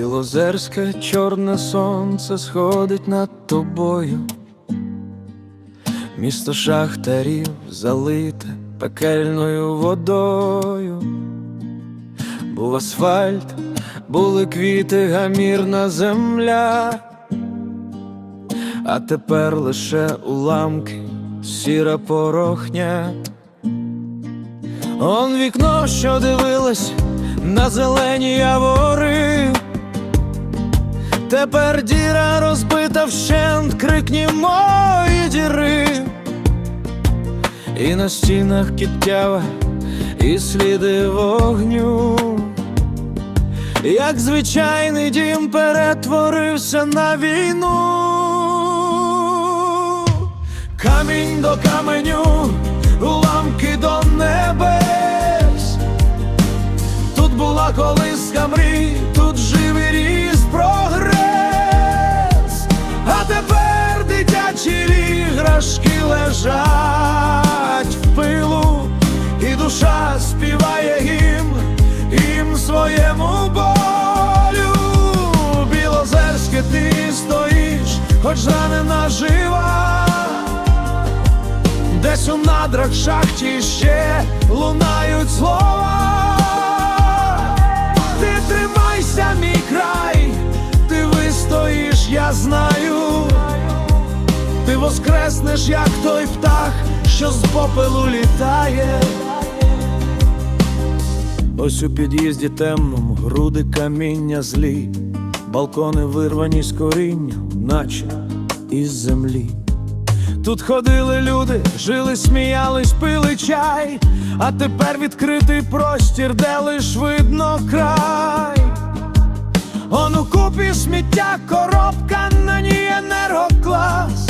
Білозерське чорне сонце сходить над тобою, місто шахтарів залите пекельною водою, був асфальт, були квіти, гамірна земля, а тепер лише уламки, сіра порохня. Он вікно, що дивилось на зелені явори. Тепер діра розбита вщент, крикні мої діри, і на стінах кіттява, і сліди вогню, як звичайний дім перетворився на війну. Камінь до каменю, уламки своєму болю. Білозерське ти стоїш, хоч ранена жива. Десь у надрах шахті ще лунають слова. Ти тримайся, мій край, ти вистоїш, я знаю. Ти воскреснеш, як той птах, що з попелу літає. Ось у під'їзді темному груди каміння злі, балкони вирвані з коріння, наче із землі. Тут ходили люди, жили, сміялись, пили чай, а тепер відкритий простір, де лиш видно край. Он у купі сміття, коробка на ній енергоклас.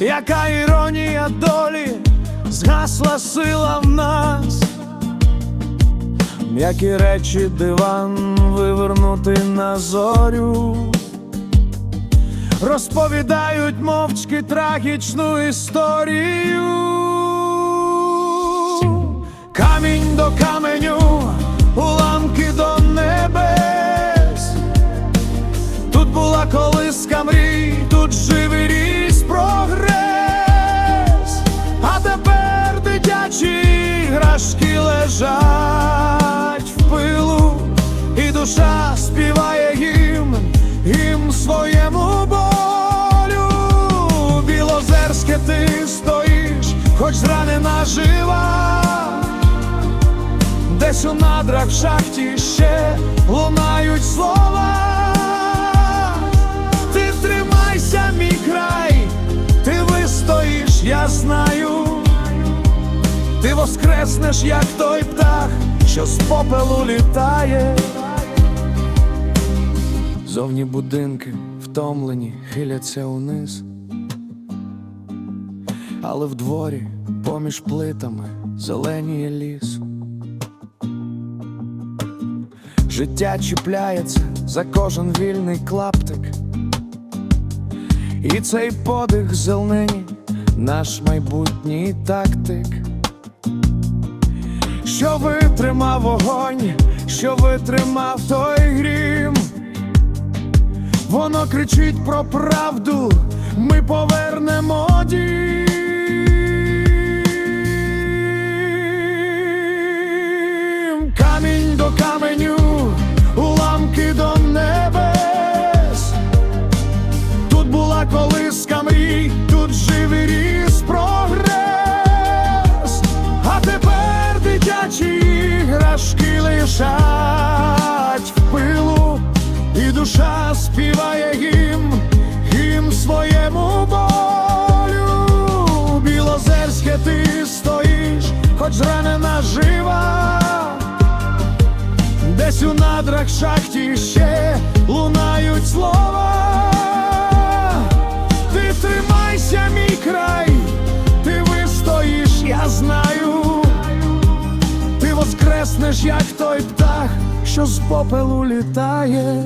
Яка іронія долі, згасла сила в. М'які речі диван вивернути на зорю. Розповідають мовчки трагічну історію. Камінь до каменю, уламки до небес. Тут була колиска мрій, тут живий ріс прогрес. А тепер дитячі іграшки лежать душа співає гімн, гімн своєму болю. Білозерське ти стоїш, хоч зранена жива. Десь у надрах в шахті ще лунають слова. Ти тримайся, мій край, ти вистоїш, я знаю. Ти воскреснеш, як той птах, що з попелу літає. Зовні будинки втомлені, хиляться униз. Але в дворі, поміж плитами, зеленіє ліс. Життя чіпляється за кожен вільний клаптик. І цей подих зелені наш майбутній тактик, що витримав вогонь, що витримав той. Воно кричить про правду, ми повернемо дім. Камінь до каменю, уламки до небес. Тут була колиска мрій, тут живий ріс Білозерське ти стоїш, хоч зранена жива. Десь у надрах шахті ще лунають слова. Ти тримайся, мій край, ти вистоїш, я знаю. Ти воскреснеш, як той птах, що з попелу літає.